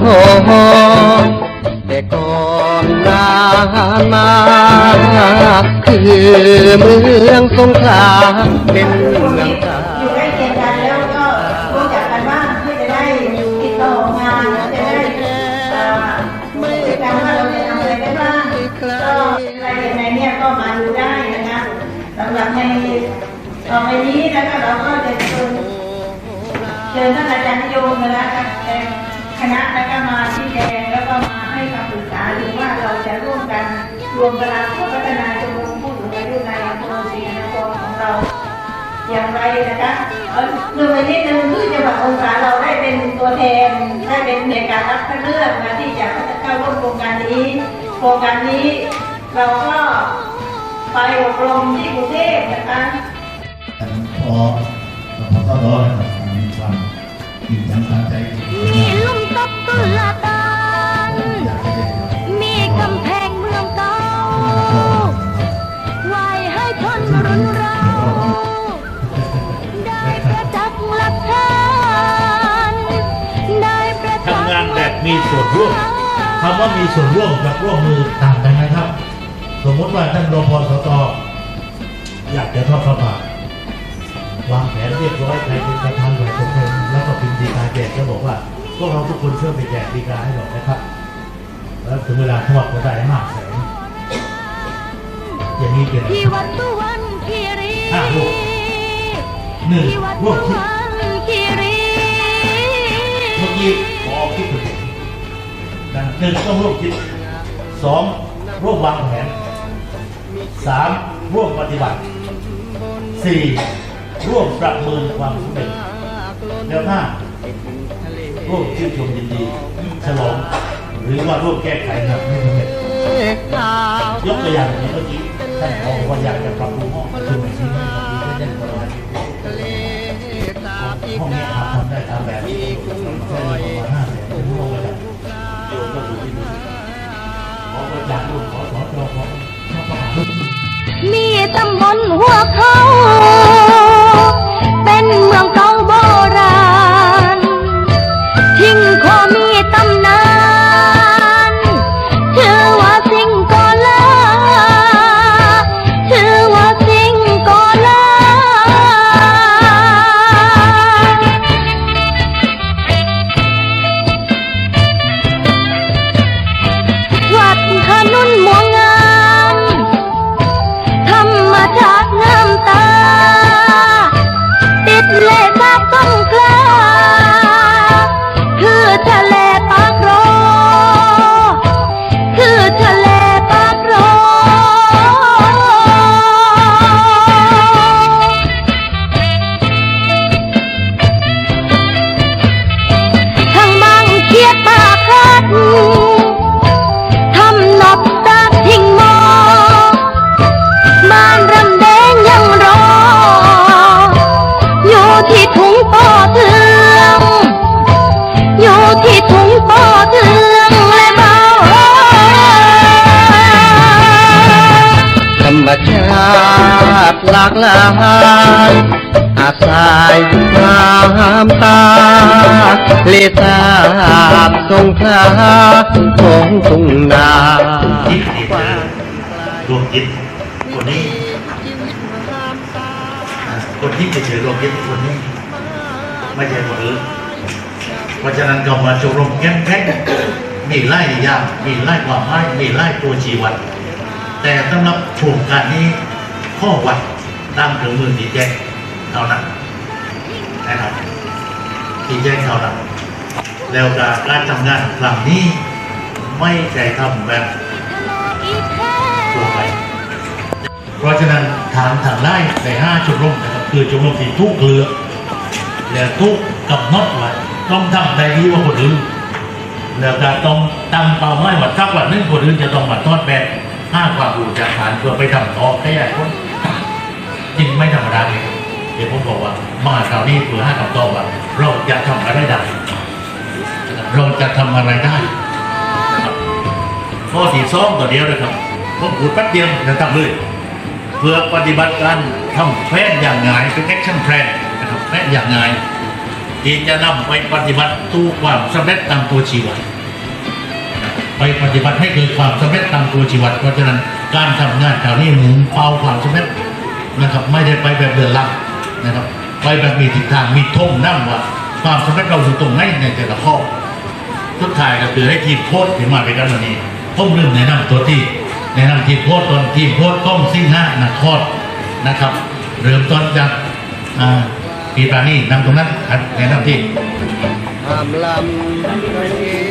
พรแต่ก่อนนานมาคือเมืองสงขลาเป็นเมืองตาอยู่ใกล้เคียงกันแล้วก็รู้จักกันบ้างเพื่อจะได้ติดต่องานแล้วจะได้เอ่อไม่ติดตามว่าเราจะทำอะไรได้บ้างก็อะไรยังไงเนี่ยก็มาดูได้นะคะสำหรับในต่อไปนี้นะคะเราก็จะเชิญเชิญท่านอาจารย์นิยมนะคะ คณะแล้วก็มาชี้แจงแล้วก็มาให้คำปรึกษาดูว่าเราจะร่วมกันรวมพลังเพื่อพัฒนาชมรมผู้สูงอายุในอำเภอศรีนครของเราอย่างไรนะคะเออหนึ่งในนิดนึงคือจังหวัดองศาเราได้เป็นตัวแทนได้เป็นในการรับคัดเลือกมาที่จะเข้าร่วมโครงการนี้ โครงการนี้เราก็ไปอบรมที่กรุงเทพนะคะพอพอก็รอนะครับมีความ มีลุมตบตุลาตานมีกำแพงเมืองเก่าไว้ให้ทนรุนเรา ได้ประจักษ์หลักฐานได้ประจักษ์ทำงานแบบมีส่วนร่วมคำว่ามีส่วนร่วมกับร่วมมือต่างกันนะครับ สมมติว่าท่านรพสตอยากจะทอดพระป่าวางแผนเรียบร้อยใครเป็นประธาน พิมพ์ดีกาแจกก็บอกว่า พวกเราทุกคนช่วยไปแจกดีกาให้หน่อยนะครับ แล้วถึงเวลาทอดก็ได้ห้าแสนอย่างนี้เป็นที่วัดสุวรรณคีรีห้าลูกหนึ่งที่วัดร่วมสุคิดวรรณคีรีเมื่อกี้พอคิดถึงนะหนึ่งต้องร่วมคิดสองร่วมวางแผนสามร่วมปฏิบัติสี่ร่วมประเมินความสำเร็จ แล้วห้าร่วมชื่นชมยินดีฉลองหรือว่าร่วมแก้ไขหากไม่สำเร็จยกตัวอย่างอย่างนี้เมื่อกี้ท่านบอกว่าอยากจะปรับปรุงห้องคือแบบนี้ไม่ปรับปรุงก็ได้ประมาณห้องนี้ครับทำได้ตามแบบนี้ใช้เงินประมาณห้าแสนเป็นห้องประจำโยมก็อยู่ที่นี่ขอประจักษ์ลูกขอสอจอขอชอบประหารมีตำบลหัวเขา มชาติหลากหลายอาศัยความตาเลสาบสงขลาของทุ่งนาคิดดีเจอรวมคิดคนนี้คนที่จะเฉยๆรวมคิดคนนี้ ไม่ใช่คนอื่นเพราะฉะนั้นก็มาชมรมแข็งแข็งมีไล่ยางมีไล่ความหมายมีไล่ตัวชีวัต แต่สำหรับโครงการนี้ข้อวัดตามเครื่องมือที่แจ้งเท่านั้นนะครับที่แจ้งเท่านั้น แล้วกการทำงานครั้งนี้ไม่ใช่ทำแบบตัวไปเพราะฉะนั้นทางทางไล่ในห้าชมรมนะครับคือชมรมที่ทุกเกลือและทุกกำหนดไว้ต้องทำได้ดีกว่าคนอื่นแล้วก็ต้องตั้งเป้าหมายว่าถ้าวันหนึงคนอื่นจะต้องมาทอดแบบ ห้าความรู้จากฐานเพื่อไปทำต่อขยายผลจริงไม่ธรรมดาเลยเดี๋ยวผมบอกว่ามาคราวนี้เพื่อห้คำตอบว่า เราจะทำอะไรได้ เราจะทำอะไรได้ข้อที่สองตัวเดียวนะครับผมพูดแป๊บเดียวจะทำเลย เพื่อปฏิบัติการทำแผนอย่างไงเป็น action plan นะครับแผนอย่างไงที่จะนำไปปฏิบัติตู้ความสำเร็จตามตัวชีวิต ไปปฏิบัติให้เกิดความสำเร็จตามตัวชีวิตเพราะฉะนั้นการทำงานแถวนี้หมุนเป้าความสำเร็จนะครับ ไม่ได้ไปแบบเดือดร้อนนะครับ ไปแบบมีทิศทางมีท่งนั่งว่า ความสำเร็จเราอยู่ตรงไหนในแต่ละข้อทุกทายก็คือให้ทีมโค้ชถึงมาเป็นกันวันนี้ผมลืมแนะนำตัวที่แนะนำทีมโค้ชตอนทีมโค้ชก้องซิ่งห้านักโค้ชนะครับ เริ่มต้นจากปีปานี่นำตรงนั้นแนะนำที่ห้ามลำ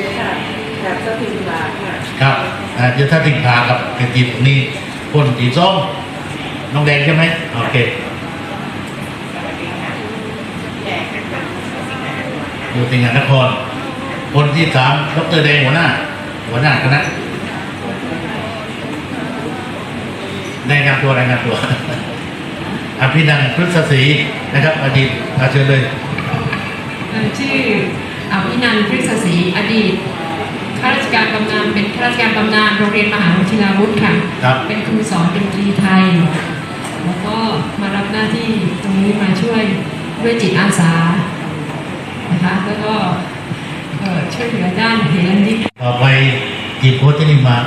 แบบสติลาค่ะครับอ่าเดี๋ยวถ้าติงพากับเป็นทีมนี้คนทีมส้มน้องแดงใช่ไหมโอเคอยู่ติงานนคร คนที่สามดรแดงหัวหน้า หัวหน้าคณะรายงานตัวรายงานตัวอภินันท์พฤกษศรีนะครับอดีตอาเชิญเลยเอ่อชื่ออภินันท์พฤกษศรีอดีต ข้าราชการบำนาญเป็นข้าราชการบำนาญโรงเรียนมหาวชิราวุธค่ะ ครับเป็นครูสอนดนตรีไทย แล้วก็มารับหน้าที่ตรงนี้มาช่วยด้วยจิตอาสานะคะแล้วก็เอ่อช่วยเหลือด้านเหรัญยิก ต่อไปทีมโค้ชที่นี่มา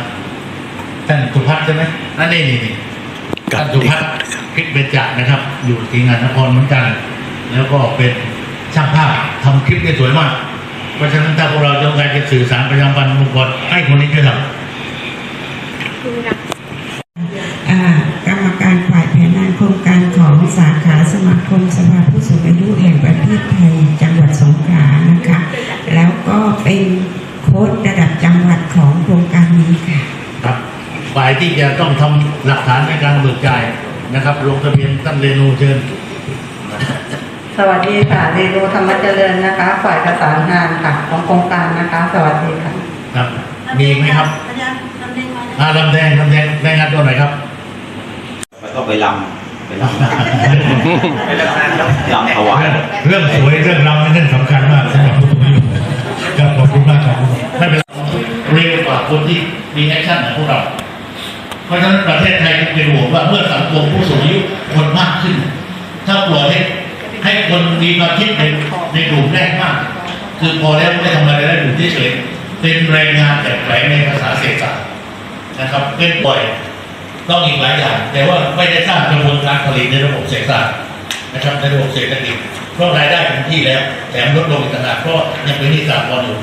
ท่านสุพัฒน์ใช่ไหมนั่นนี่นี่นี่ท่านสุพัฒน์พิษเบญจนะครับ อยู่ที่งานนครเหมือนกัน แล้วก็เป็นช่างภาพทำคลิปได้สวยมาก เพราะฉะนั้นถ้าพวกเราต้องการจะสื่อสารประชาสัมพันธ์บุคคลให้คนนี้ช่วยทำอ่ากรรมการฝ่ายแผนงานโครงการของสาขาสมาคมสภาผู้สูงอายุแห่งประเทศไทยจังหวัดสงขลานะคะ แล้วก็เป็นโค้ดระดับจังหวัดของโครงการนี้ค่ะครับฝ่ายที่จะต้องทำหลักฐานในการเบิกจ่ายนะครับลงทะเบียนท่านเรนูเชิญ สวัสดีค่ะเรนูธรรมเจริญนะคะ ฝ่ายประสานงานค่ะ ของโครงการนะคะ สวัสดีค่ะครับ มีอีกไหมครับอ่าลำแดงลำแดงรายงานตัวหน่อยครับแล้วก็ไปลำไปลำไปลำลำถวายเรื่องสวยเรื่องรำนี่เรื่องสำคัญมากสำหรับผู้สูงอายุครับขอบคุณมากครับไม่เป็นไรเร็วกว่าคนที่มีแอคชั่นของพวกเราเพราะฉะนั้นประเทศไทยจึงเป็นห่วงว่าเมื่อสังคมผู้สูงอายุคนมากขึ้น ถ้าปล่อยให้ ให้คนมีความคิดในในกลุ่มแรกมาก คือพอแล้วไม่ทำอะไรได้อยู่เฉยๆเป็นแรงงานแต่แฝงในภาษาเศรษฐศาสตร์นะครับ เป็นบ่อยต้องอีกหลายอย่าง แต่ว่าไม่ได้สร้างกระบวนการผลิตในระบบเศรษฐศาสตร์นะครับในระบบเศรษฐกิจเพราะรายได้คงที่แล้วแถมลดลงอีกต่างหากเพราะยังเป็นหนี้สากลอยู่